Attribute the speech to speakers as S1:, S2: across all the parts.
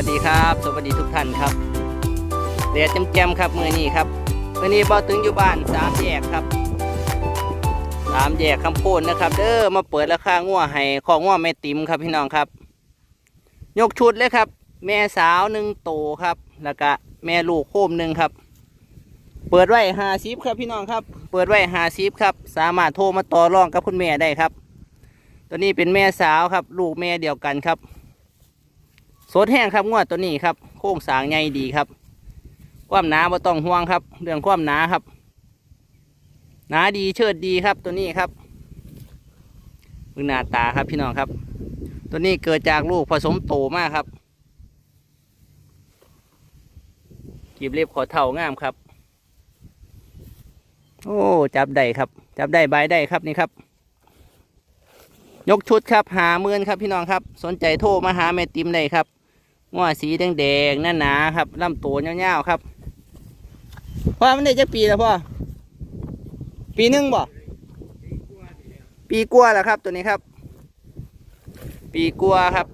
S1: วัสดีครับ สวัสดีทุกท่านครับเดียดแจมๆครับมือนี้ครับมือนี้บอถึงอยู่บ้านสามแยกครับสามแยกคำพูนนะครับเด้อมาเปิดราคางัวให้ของงัวแม่ติ๋มครับพี่น้องครับ ยกชุดเลยครับ แม่สาวหนึ่งโตครับ แล้วก็แม่ลูกโคมหนึ่งครับ เปิดไว้หาซิครับพี่น้องครับ เปิดไว้หาซิครับ สามารถโทรมาต่อรองกับคุณแม่ได้ครับ ตัวนี้เป็นแม่สาวครับ ลูกแม่เดียวกันครับ สดแห้งครับงวดตัวนี้ครับ โค้งสางใหญ่ดีครับ ความหนาบ่ต้องห่วงครับ เรื่องความหนาครับ หนาดีเชิดดีครับตัวนี้ครับมือหน้าตาครับพี่น้องครับ ตัวนี้เกิดจากลูกผสมโตมากครับกีบเล็บขอเท่างามครับ โอ้ จับได้ครับ จับได้ใบได้ครับนี่ครับ ยกชุดครับหาเมื่อนครับพี่น้องครับ สนใจโทรมาหาแม่ติมได้ครับ ง้อสีแดงๆหนาๆครับลำตัวยาวๆครับพ่อมันได้จักปีแล้วพ่อปีหนึ่งบ่ปีกัวาแล้วครับ ตัวนี้ครับ ปีกัวครับ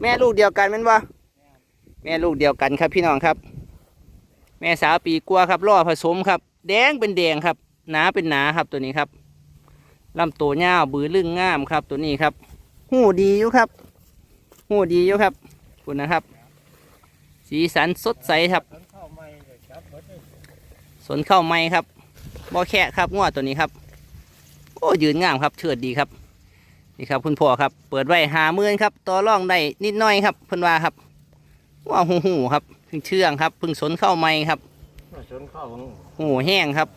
S1: แม่ลูกเดียวกันมันบ่แม่ลูกเดียวกันครับพี่น้องครับ แม่สาวปีกัวครับล่อผสมครับ แดงเป็นแดงครับ หนาเป็นหนาครับตัวนี้ครับลำตัวยาวบือลึงงามครับ ตัวนี้ครับ หูดีอยู่ครับ หูดีอยู่ครับ คุณนะครับ สีสันสดใสครับ สนเข้าไม้ครับบอแค่ครับงวดตัวนี้ครับ โอ้ยืนงามครับเชิดดีครับ นี่ครับคุณพ่อครับ เปิดไว้หาเมื่นครับต่อร่องได้นิดน่อยครับเพิ่นว่าครับว่าหูหูครับเพิ่งเชื่องครับเพิ่งสนเข้าไม้ครับ
S2: สนเข้า
S1: หูแห้งครับ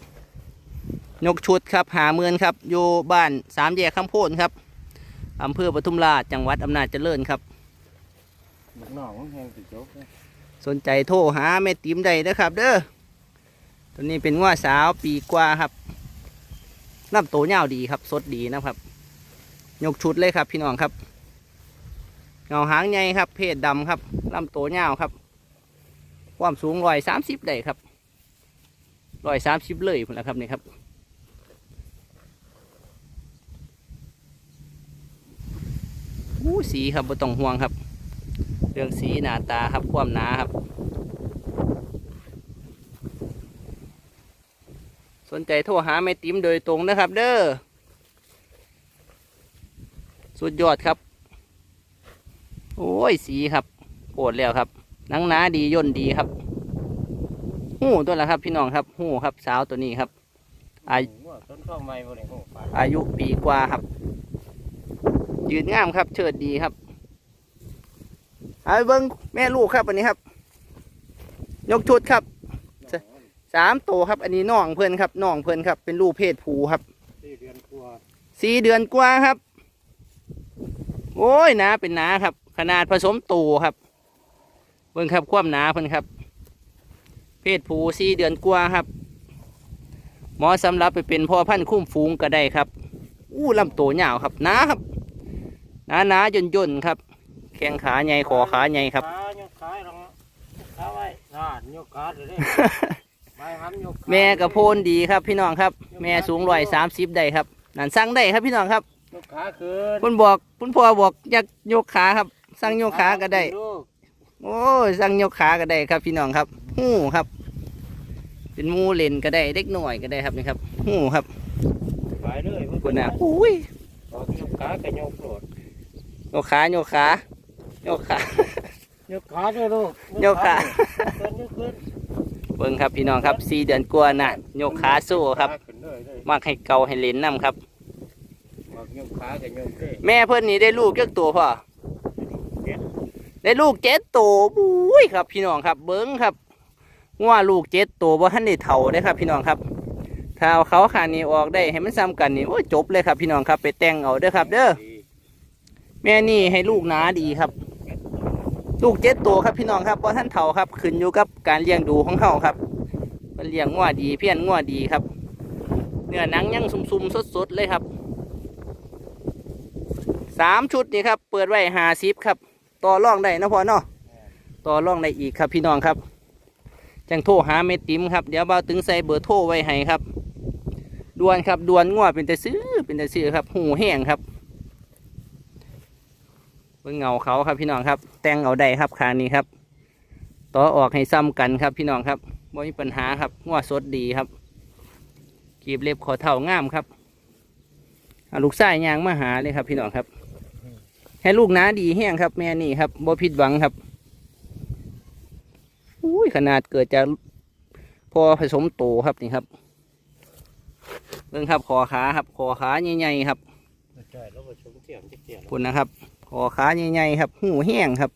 S1: ยกชุดครับหาเมือนครับอยู่บ้านสามแยกคำโพนครับอำเภอปทุมราชจังหวัดอำนาจเจริญครับ
S2: บักหนองแห้งติดจก
S1: สนใจโทรหาแม่ติ๋มได้นะครับ เด้อตัวนี้เป็นว่าสาวปีกว่าครับลำโตวยาดีครับ สดดีนะครับ ยกชุดเลยครับ พี่น้องครับเงาหางใหญ่ครับ เพศดำครับลำโตวยาครับ ความสูงร้อยสามสิบได้ครับร้อยสามสิบเลยพุ่นละครับนี่ครับอู้สีครับบ่ต้องห่วงครับ เรื่องสีหน้าตาครับความหนาครับ สนใจโทรหาแม่ติ๋มโดยตรงนะครับ เด้อสุดยอดครับ โอ้ยสีครับโกรธแล้วครับหนังหนาดีย่นดีครับหูตัวละครับ พี่น้องครับหูครับสาวตัวนี้ครับ อายุ
S2: สนเข้าไม่บ่ได้หูปลา
S1: อายุปีกว่าครับ ยืนงามครับ เชิดดีครับ เอาเบิ้งแม่ลูกครับอันนี้ครับ ยกชุดครับสามตัวครับ อันนี้น้องเพื่อนครับน้องเพื่อนครับ เป็นลูกเพศผูครับ
S2: สี่เดือนกว่า
S1: สี่เดือนกว่าครับ โอ้ยหนาเป็นหนาครับ ขนาดผสมตัวครับ เบิ่งครับความหนาเพิ่อนครับ เพศผูสี่เดือนกว่าครับหมอสำหรับไปเป็นพ่อพันธุ์คุ้มฟูงก็ได้ครับ อู้ลำตัวยาวครับหนาครับหนาหนาย่นย่นๆครับ แข้งขาใหญ่ขอขาใหญ่ครับ
S2: ขายกขาลงขาไว้นานยกขาเลยไม่ห้ำยก
S1: แม่กระโพนดีครับพี่น้องครับ แม่สูงร้อยสามสิบได้ครับนั่นสั่งได้ครับพี่น้องครับ
S2: ยกขาคืน
S1: คุณบอกคุณพ่อบอกอยากยกขาครับ สั่งยกขาก็ได้
S2: ลูก
S1: โอ้ยสั่งยกขาก็ได้ครับพี่น้องครับหู้ครับ เป็นหมูเล่นก็ได้เด็กหน่อยก็ได้ครับนี่ครับหู้ครับ
S2: ไปเลย
S1: คุณน่ะอุ้ย
S2: บอกยกขากับยกโกรธ
S1: ยกขายกขา ยกขาย
S2: กขาด้วยลูก
S1: ยกขา
S2: เดินยกขึ้น
S1: เบิ่งครับพี่น้องครับสี่เดือนกว่าน่ะยกขาสู้ครับ
S2: ขึ้นเลยเลย
S1: มักให้เกาให้เล่นน้ำครับ
S2: บอกยกขากับยกเด้
S1: แม่เพิ่นนี่ได้ลูกเยอะตัวพ่อได้ลูกเจ็ดตัวบุ้ยครับ พี่น้องครับ เบิ้งครับว่าลูกเจ็ดตัวว่าท่านได้เท่าได้ครับ พี่น้องครับถ้าเอาเขาขานี้ออกได้ให้มันซ้ำกันนี่โอ้ยจบเลยครับ พี่น้องครับ ไปแต่งเอาเด้อครับ เด้อแม่นี่ให้ลูกหนาดีครับ ลูกเจ็ดตัวครับพี่น้องครับว่าะท่านเท่าครับขึ้นอยู่กับการเลี้ยงดูของเขาครับมันเลี้ยงงัวดีเพี้ยนงัวดีครับ เนื้อหนังยังซุ่มๆสดๆเลยครับสามชุดนี่ครับ เปิดไว้หาซิปครับ ต่อร่องได้นะพ่อเนาะต่อร่องได้อีกครับพี่น้องครับจังโทรหาเม็ดติมครับเดี๋ยวเบาตึงใส่เบอร์โทรไว้ให้ครับด่วนครับด่วนงัวเป็นแต่ซื้อเป็นแต่ซื้อครับหูแห้งครับ เบิ่งเงาเขาครับพี่น้องครับ แต่งเอาได้ครับคานี้ครับ ต่อออกให้ซ้ำกันครับพี่น้องครับบ่มีปัญหาครับงัวสดดีครับกีบเล็บขอเท่างามครับเอาลูกไส้ยางมาหาเลยครับ พี่น้องครับ ให้ลูกน้าดีแห้งครับ แม่นี่ครับบ่ผิดหวังครับอุ้ยขนาดเกิดจากพอผสมโตครับนี่ครับเบิ่งครับคอขาครับคอขาใหญ่ๆครับ
S2: ใช่แล้วก็ชมเสียงเสียง
S1: คุณนะครับคอขาใหญ่ๆครับ หูแห้งครับ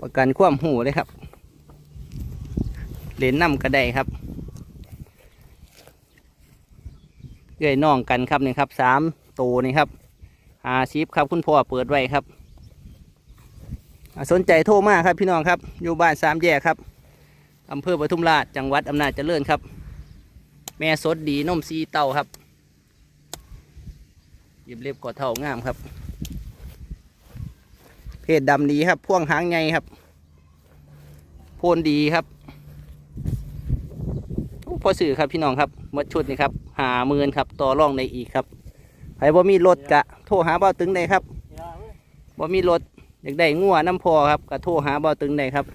S1: ประกันความหูเลยครับเหรียญนำกระไดครับเอื้อยน้องกันครับนี่ครับสามตัวนี่ครับหาชิปครับคุณพ่อเปิดไว้ครับ สนใจโทรมาครับพี่น้องครับ อยู่บ้านสามแยกครับอำเภอปทุมราชจังหวัดอำนาจเจริญครับ แม่สดดีนมซีเต้าครับ หยิบเล็บกอดเท่างามครับ เพศดำดีครับ พ่วงหางไงครับ โพนดีครับพอสื่อครับพี่น้องครับหมดชุดนี่ครับหาหมื่นครับต่อร่องได้อีกครับใครบ่มีรถกะโทรหาเบ้าตึงได้ครับบ่มีรถอยากได้งัวน้ำพอครับก็โทรหาเบ้าตึงได้ครับ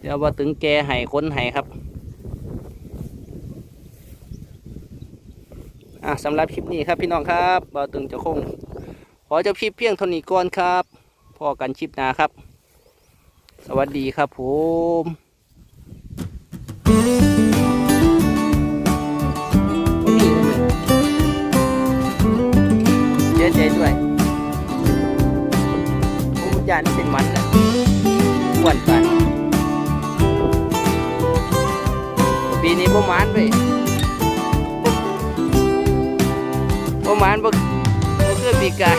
S1: เดี๋ยวเบ้าตึงแกให้ค้นให้ครับ อะสำหรับคลิปนี้ครับพี่น้องครับเบาตึงจะคง ขอจบคลิปเพียงเท่านี้ก่อนครับพอกันคลิปหน้าครับ สวัสดีครับผมเยเสียใจด้วยผมยานเป็นมันแล้วอ้วนไปปีนี้ประมาณไป ประมาณบ่บ่คือปีกาย